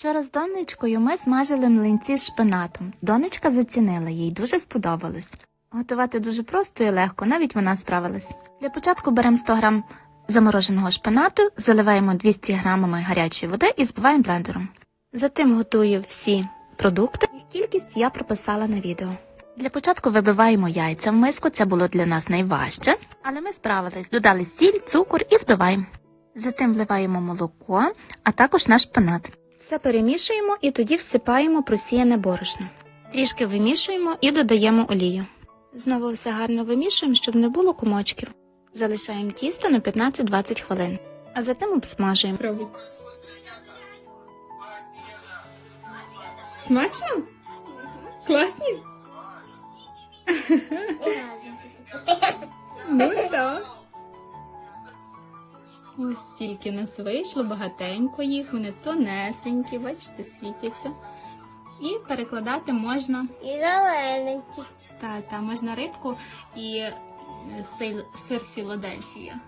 Вчора з донечкою ми смажили млинці з шпинатом. Донечка зацінила, їй дуже сподобалось. Готувати дуже просто і легко, навіть вона справилась. Для початку беремо 100 грам замороженого шпинату, заливаємо 200 грамами гарячої води і збиваємо блендером. Затим готую всі продукти. Їх кількість я прописала на відео. Для початку вибиваємо яйця в миску, це було для нас найважче, але ми справились, додали сіль, цукор і збиваємо. Затим вливаємо молоко, а також наш шпинат. Все перемішуємо і тоді всипаємо просіяне борошно. Трішки вимішуємо і додаємо олію. Знову все гарно вимішуємо, щоб не було комочків. Залишаємо тісто на 15-20 хвилин, а затим обсмажуємо. Пробуй. Смачно? Класні? Ось стільки нас вийшло, багатенько їх, вони тонесенькі, бачите, світяться. І перекладати можна, І зелененькі. та, та, можна рибку і е, сир, сир Філадельфія.